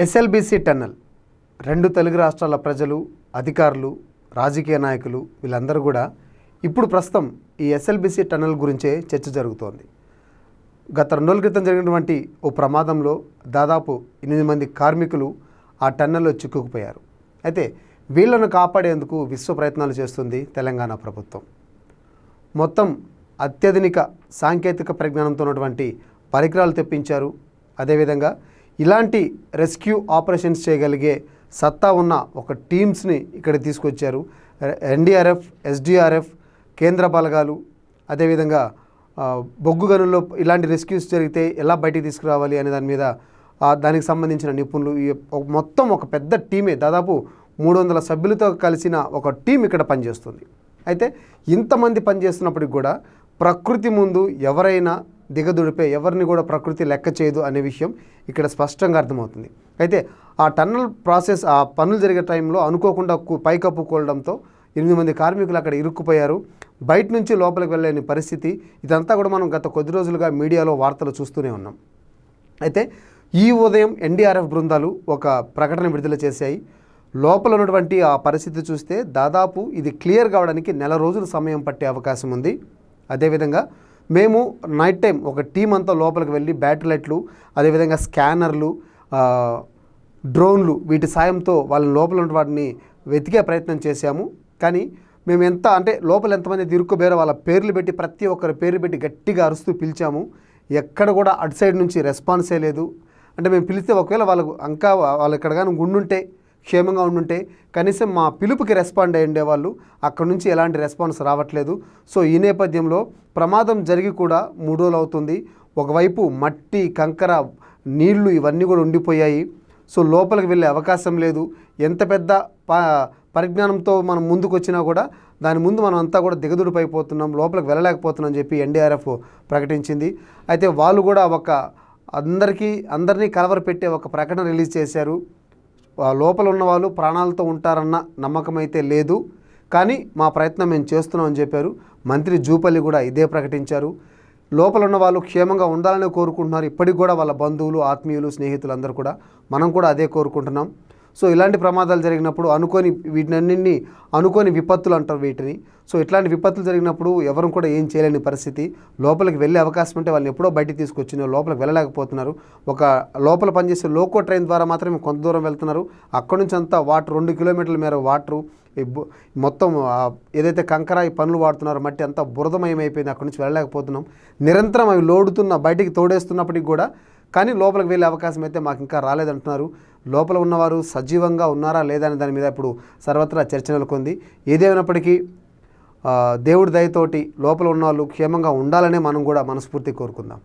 SLBC tunnel. రెండు తెలుగు రాష్ట్రాల ప్రజలు అధికారులు రాజకీయ నాయకులు వీళ్ళందరూ కూడా ఇప్పుడు ప్రస్తుతం ఈ ఎస్ఎల్బిసి టన్నల్ గురించే చర్చ జరుగుతోంది. గత రెండు రోజుల క్రితం జరిగినటువంటి ఓ ప్రమాదంలో దాదాపు ఎనిమిది మంది కార్మికులు ఆ టన్నెల్లో చిక్కుకుపోయారు. అయితే వీళ్ళను కాపాడేందుకు విశ్వ ప్రయత్నాలు చేస్తుంది తెలంగాణ ప్రభుత్వం. మొత్తం అత్యధునిక సాంకేతిక పరిజ్ఞానంతో ఉన్నటువంటి పరికరాలు తెప్పించారు. అదేవిధంగా ఇలాంటి రెస్క్యూ ఆపరేషన్స్ చేయగలిగే సత్తా ఉన్న ఒక టీమ్స్ని ఇక్కడ తీసుకొచ్చారు. ఎన్డీఆర్ఎఫ్ ఎస్డిఆర్ఎఫ్ కేంద్ర బలగాలు అదేవిధంగా బొగ్గు గనుల్లో ఇలాంటి రెస్క్యూస్ జరిగితే ఎలా బయటికి తీసుకురావాలి అనే దాని మీద దానికి సంబంధించిన నిపుణులు మొత్తం ఒక పెద్ద టీమే దాదాపు మూడు వందల సభ్యులతో కలిసిన ఒక టీం ఇక్కడ పనిచేస్తుంది. అయితే ఇంతమంది పనిచేస్తున్నప్పటికి కూడా ప్రకృతి ముందు ఎవరైనా దిగదుడిపే ఎవరిని కూడా ప్రకృతి లెక్క చేయదు అనే విషయం ఇక్కడ స్పష్టంగా అర్థమవుతుంది. అయితే ఆ టన్నల్ ప్రాసెస్ ఆ పనులు జరిగే టైంలో అనుకోకుండా పైకప్పు కోలడంతో ఎనిమిది మంది కార్మికులు అక్కడ ఇరుక్కుపోయారు. బయట నుంచి లోపలికి వెళ్ళలేని పరిస్థితి. ఇదంతా కూడా మనం గత కొద్ది రోజులుగా మీడియాలో వార్తలు చూస్తూనే ఉన్నాం. అయితే ఈ ఉదయం ఎన్డీఆర్ఎఫ్ బృందాలు ఒక ప్రకటన విడుదల చేశాయి. లోపల ఉన్నటువంటి ఆ పరిస్థితి చూస్తే దాదాపు ఇది క్లియర్ కావడానికి నెల రోజులు సమయం పట్టే అవకాశం ఉంది. అదేవిధంగా మేము నైట్ టైం ఒక టీం అంతా లోపలికి వెళ్ళి బ్యాటరీ లైట్లు అదేవిధంగా స్కానర్లు డ్రోన్లు వీటి సాయంతో వాళ్ళ లోపల ఉన్న వాటిని వెతికే ప్రయత్నం చేశాము. కానీ మేము ఎంత అంటే లోపల ఎంతమంది దిరుక్కుబేరో వాళ్ళ పేర్లు పెట్టి ప్రతి ఒక్కరి పేర్లు పెట్టి గట్టిగా అరుస్తూ పిలిచాము. ఎక్కడ కూడా అటు సైడ్ నుంచి రెస్పాన్సే లేదు. అంటే మేము పిలిస్తే ఒకవేళ వాళ్ళకు ఇంకా వాళ్ళు ఎక్కడ కానీ ఉండుంటే క్షేమంగా ఉండుంటే కనీసం మా పిలుపుకి రెస్పాండ్ అయి ఉండేవాళ్ళు. అక్కడ నుంచి ఎలాంటి రెస్పాన్స్ రావట్లేదు. సో ఈ నేపథ్యంలో ప్రమాదం జరిగి కూడా మూడు రోజులు అవుతుంది. ఒకవైపు మట్టి కంకర నీళ్ళు ఇవన్నీ కూడా ఉండిపోయాయి. సో లోపలికి వెళ్ళే అవకాశం లేదు. ఎంత పెద్ద ప పరిజ్ఞానంతో మనం ముందుకు వచ్చినా కూడా దాని ముందు మనం అంతా కూడా దిగదుడిపైపోతున్నాం లోపలికి వెళ్ళలేకపోతున్నాం అని చెప్పి ఎన్డీఆర్ఎఫ్ ప్రకటించింది. అయితే వాళ్ళు కూడా ఒక అందరికీ అందరినీ కలవరపెట్టే ఒక ప్రకటన రిలీజ్ చేశారు. లోపల ఉన్నవాళ్ళు ప్రాణాలతో ఉంటారన్న నమ్మకం అయితే లేదు. కానీ మా ప్రయత్నం మేము చేస్తున్నామని చెప్పారు. మంత్రి జూపల్లి కూడా ఇదే ప్రకటించారు. లోపల ఉన్న వాళ్ళు క్షేమంగా ఉండాలని కోరుకుంటున్నారు. ఇప్పటికి కూడా వాళ్ళ బంధువులు ఆత్మీయులు స్నేహితులు అందరూ కూడా మనం కూడా అదే కోరుకుంటున్నాం. సో ఇలాంటి ప్రమాదాలు జరిగినప్పుడు అనుకోని వీటినన్నింటినీ అనుకోని విపత్తులు అంటారు వీటిని. సో ఇట్లాంటి విపత్తులు జరిగినప్పుడు ఎవరు కూడా ఏం చేయలేని పరిస్థితి. లోపలికి వెళ్ళే అవకాశం ఉంటే వాళ్ళని ఎప్పుడో బయటికి తీసుకొచ్చిన లోపలికి వెళ్ళలేకపోతున్నారు. ఒక లోపల పనిచేసే లోకో ట్రైన్ ద్వారా మాత్రమే కొంత దూరం వెళ్తున్నారు. అక్కడి నుంచి అంతా వాటర్ రెండు కిలోమీటర్ల మేర వాటరు. మొత్తం ఏదైతే కంకర ఈ పనులు వాడుతున్నారో మట్టి అంతా బురదమయం అయిపోయింది అక్కడి నుంచి వెళ్ళలేకపోతున్నాం. నిరంతరం అవి లోడుతున్న బయటికి తోడేస్తున్నప్పటికి కూడా కానీ లోపలికి వెళ్ళే అవకాశం అయితే మాకు ఇంకా రాలేదంటున్నారు. లోపల ఉన్నవారు సజీవంగా ఉన్నారా లేదా అనే దాని మీద ఇప్పుడు సర్వత్రా చర్చ నెలకొంది. ఏదేమైనప్పటికీ దేవుడి దయతోటి లోపల ఉన్న వాళ్ళు క్షేమంగా ఉండాలనే మనం కూడా మనస్ఫూర్తి కోరుకుందాం.